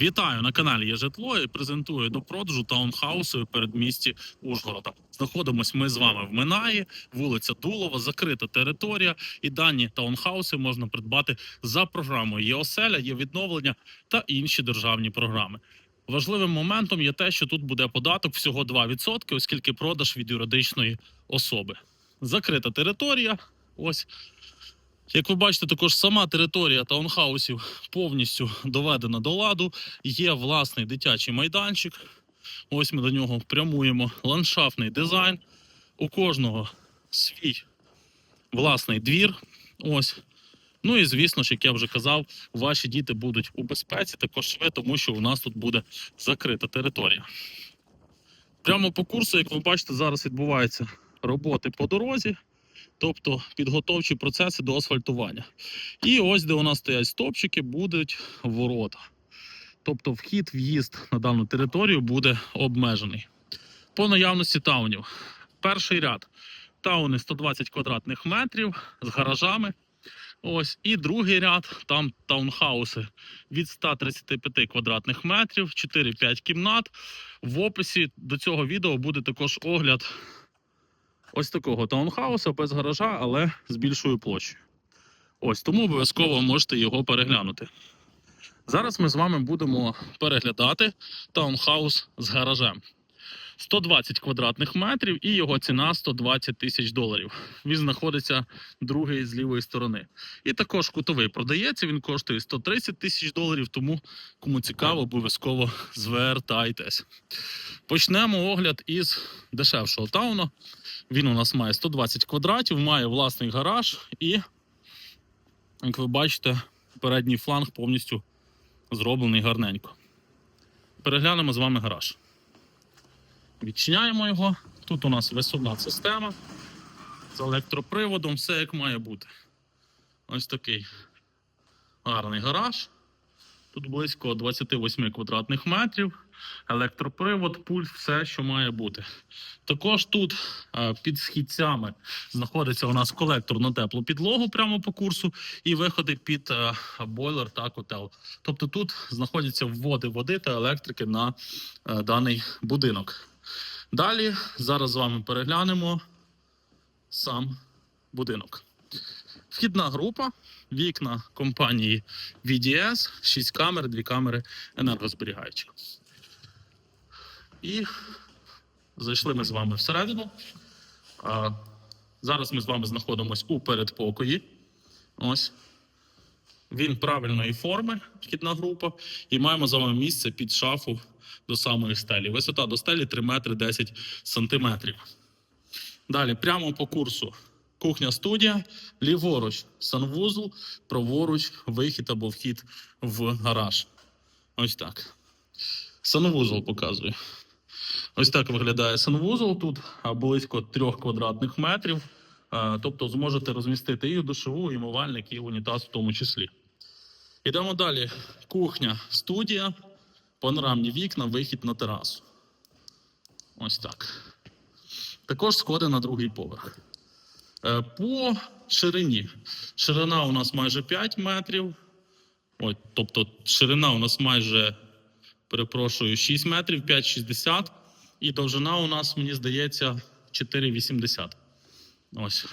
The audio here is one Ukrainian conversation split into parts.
Вітаю на каналі Є житло і презентую до продажу таунхауси у передмісті Ужгорода. Знаходимось ми з вами в Минаї, вулиця Дулова, закрита територія, і дані таунхауси можна придбати за програмою є оселя, є відновлення та інші державні програми. Важливим моментом є те, що тут буде податок всього 2%, оскільки продаж від юридичної особи. Закрита територія. Ось як ви бачите, також сама територія таунхаусів повністю доведена до ладу. Є власний дитячий майданчик. Ось ми до нього прямуємо. Ландшафтний дизайн. У кожного свій власний двір. Ось. Ну і звісно ж, як я вже казав, ваші діти будуть у безпеці, також ви, тому що у нас тут буде закрита територія. Прямо по курсу, як ви бачите, зараз відбуваються роботи по дорозі тобто підготовчі процеси до асфальтування. І ось де у нас стоять стопчики, будуть ворота. Тобто вхід, в'їзд на дану територію буде обмежений. По наявності таунів. Перший ряд тауни 120 квадратних метрів з гаражами. Ось, і другий ряд, там таунхауси від 135 квадратних метрів, 4-5 кімнат. В описі до цього відео буде також огляд ось такого таунхауса без гаража, але з більшою площею. Ось тому обов'язково можете його переглянути. Зараз ми з вами будемо переглядати таунхаус з гаражем. 120 квадратних метрів і його ціна 120 тисяч доларів. Він знаходиться другий з лівої сторони. І також кутовий продається, він коштує 130 тисяч доларів, тому кому цікаво, обов'язково звертайтесь. Почнемо огляд із дешевшого тауна. Він у нас має 120 квадратів, має власний гараж і, як ви бачите, передній фланг повністю зроблений гарненько. Переглянемо з вами гараж. Відчиняємо його. Тут у нас висувна система з електроприводом, все як має бути. Ось такий гарний гараж. Тут близько 28 квадратних метрів, електропривод, пульт, все, що має бути. Також тут е, під східцями знаходиться у нас колектор на теплу підлогу прямо по курсу, і виходи під е, бойлер та котел. Тобто тут знаходяться вводи води та електрики на е, даний будинок. Далі зараз з вами переглянемо сам будинок. Вхідна група, вікна компанії VDS, 6 камер, 2 камери енергозберігаючі. І зайшли ми з вами всередину. А, зараз ми з вами знаходимося у передпокої. Ось. Він правильної форми, вхідна група, і маємо з вами місце під шафу до самої стелі. Висота до стелі 3 метри 10 сантиметрів. Далі, прямо по курсу. Кухня студія, ліворуч санвузол, праворуч вихід або вхід в гараж. Ось так. Санвузол показую. Ось так виглядає санвузол. Тут близько 3 квадратних метрів. Тобто зможете розмістити і душову, і мивальник, і унітаз в тому числі. Йдемо далі. Кухня, студія, панорамні вікна, вихід на терасу. Ось так. Також сходи на другий поверх. Е, По ширині. Ширина у нас майже 5 метрів. Ой, тобто ширина у нас майже, перепрошую, 6 метрів, 5,60. І довжина у нас, мені здається, 4,80. Ось.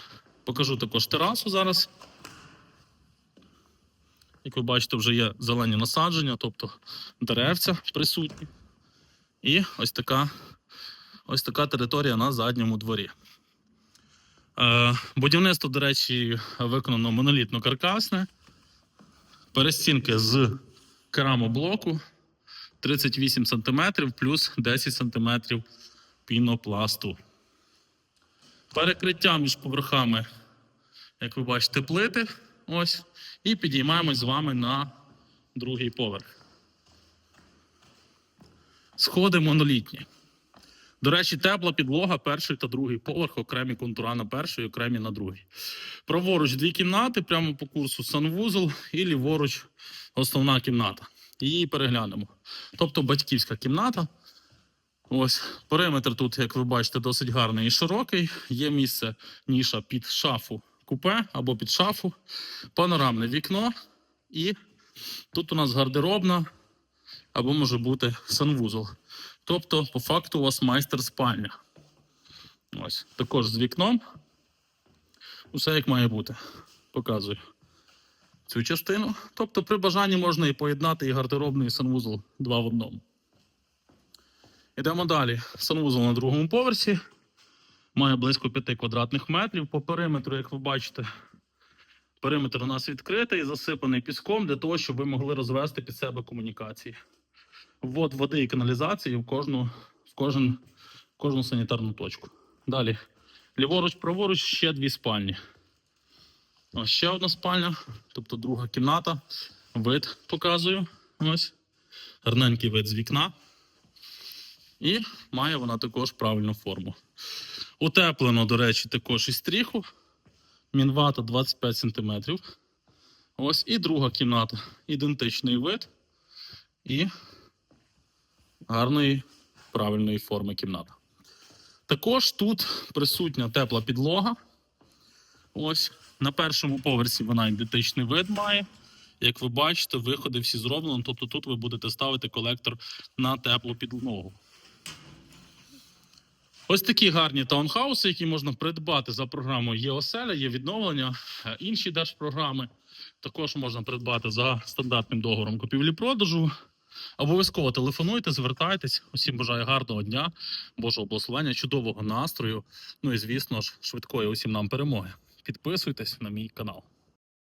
Покажу також терасу зараз. Як ви бачите, вже є зелені насадження, тобто деревця присутні. І ось така, ось така територія на задньому дворі. Е, Будівництво, до речі, виконано монолітно-каркасне. Перестінки з керамоблоку 38 см плюс 10 см пінопласту. Перекриття між поверхами, як ви бачите, плити. Ось. І підіймаємось з вами на другий поверх. Сходи монолітні. До речі, тепла підлога, перший та другий поверх, окремі контура на перший, окремі на другий. Праворуч дві кімнати, прямо по курсу санвузол і ліворуч основна кімната. Її переглянемо. Тобто батьківська кімната. Ось периметр тут, як ви бачите, досить гарний і широкий. Є місце ніша під шафу купе або під шафу, панорамне вікно. І тут у нас гардеробна або може бути санвузол. Тобто, по факту, у вас майстер спальня. Ось, також з вікном. Усе як має бути. Показую цю частину. Тобто, при бажанні можна і поєднати і гардеробний, і санвузол два в одному. Йдемо далі. Санвузол на другому поверсі. Має близько 5 квадратних метрів. По периметру, як ви бачите, периметр у нас відкритий, засипаний піском для того, щоб ви могли розвести під себе комунікації. Ввод води і каналізації в кожну, в кожен, в кожну санітарну точку. Далі. Ліворуч, праворуч ще дві спальні. Ось ще одна спальня, тобто друга кімната. Вид показую. Ось. Гарненький вид з вікна. І має вона також правильну форму. Утеплено, до речі, також і стріху. Мінвата 25 см. Ось і друга кімната. Ідентичний вид і гарної правильної форми кімната. Також тут присутня тепла підлога. Ось на першому поверсі вона ідентичний вид має. Як ви бачите, виходи всі зроблені. Тобто тут ви будете ставити колектор на теплу підлогу. Ось такі гарні таунхауси, які можна придбати за програмою ЄОСЕЛЯ, є відновлення, е, інші держпрограми. Також можна придбати за стандартним договором купівлі-продажу. Обов'язково телефонуйте, звертайтесь. Усім бажаю гарного дня, Божого благословення, чудового настрою. Ну і звісно ж, швидкої усім нам перемоги. Підписуйтесь на мій канал.